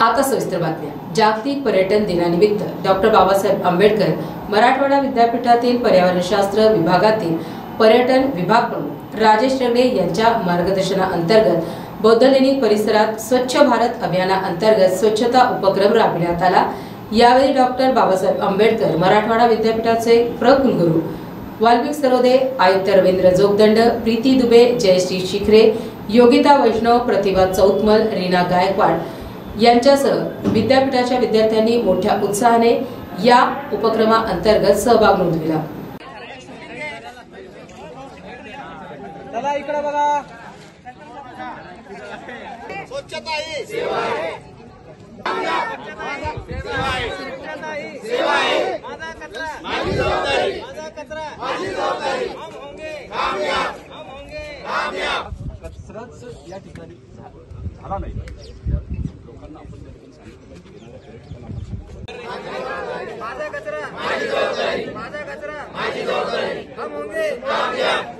आता सविस्तर बातम्या. जागतिक पर्यटन दिनानिमित्त डॉक्टर बाबासाहेब आंबेडकर मराठवाडा विद्यापीठातील पर्यावरणशास्त्र विभागातील पर्यटन विभाग प्रमुख राजेश रंगडे यांच्या मार्गदर्शनाअंतर्गत बौद्धलेणी परिसरात स्वच्छ भारत अभियानाअंतर्गत स्वच्छता उपक्रम राबविण्यात आला. यावेळी डॉक्टर बाबासाहेब आंबेडकर मराठवाडा विद्यापीठाचे प्रकुलगुरू वाल्मिक सरोदे आयुक्त रवींद्र जोगदंड प्रीती दुबे जयश्री शिखरे योगिता वैष्णव प्रतिभा चौतमल रीना गायकवाड यांच्यासह विद्यापीठाच्या विद्यार्थ्यांनी मोठ्या उत्साहाने या उपक्रमाअंतर्गत सहभाग नोंदविला. चला इकडे बघा. स्वच्छता ही दोषी हम होंगे कामयाब